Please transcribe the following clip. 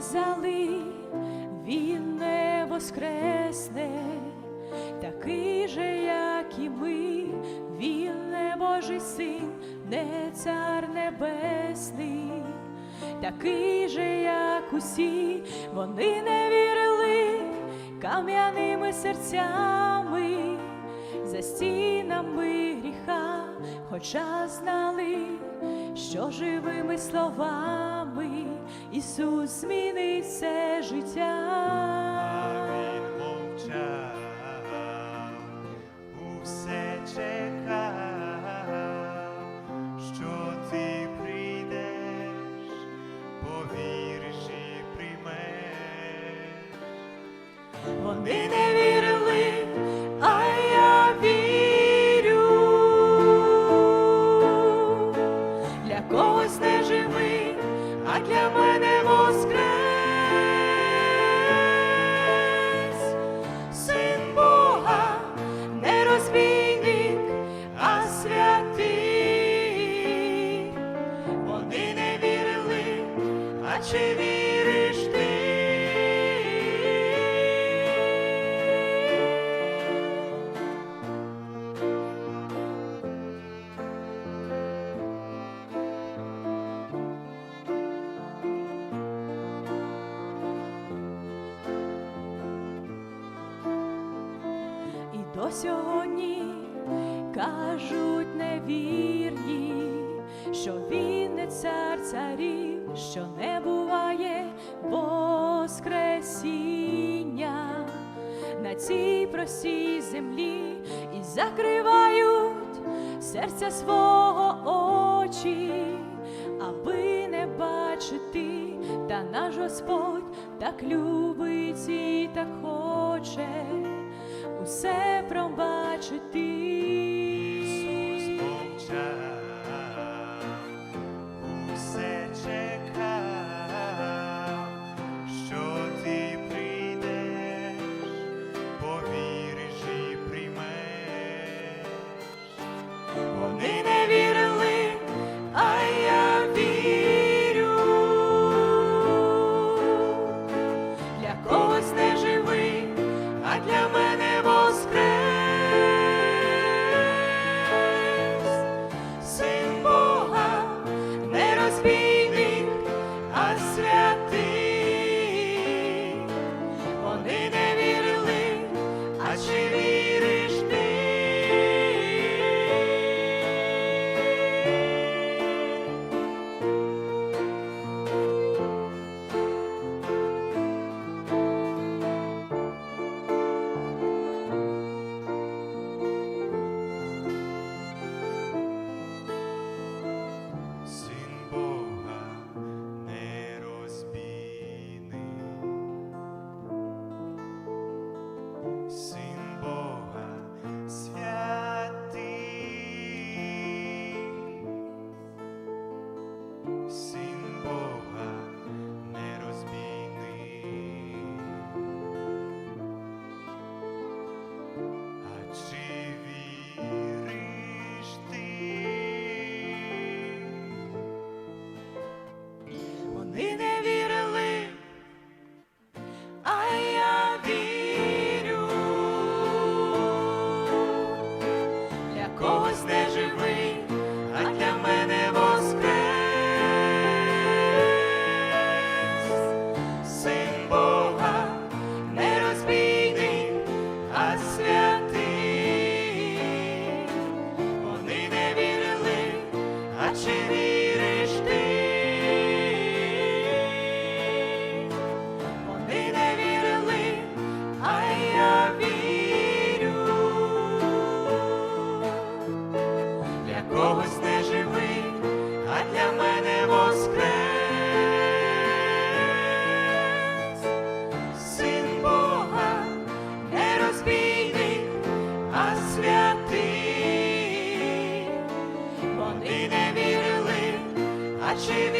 казали, він не воскресне, такий же, як і ми, він не Божий син, не цар небесний, такий же, як усі, вони не вірили кам'яними серцями за стінами гріха, хоча знали, що живими словами Ісус змінить все життя. А він мовчав, усе чекав, що ти прийдеш, повіриш і приймеш. Вони не І до сьогодні кажуть невірні, що він не цар царів, що не буває воскресіння на цій простій землі і закривають серця свого очі, аби не бачити, та наш Господь так любить і так хоче усе пробачити. Ci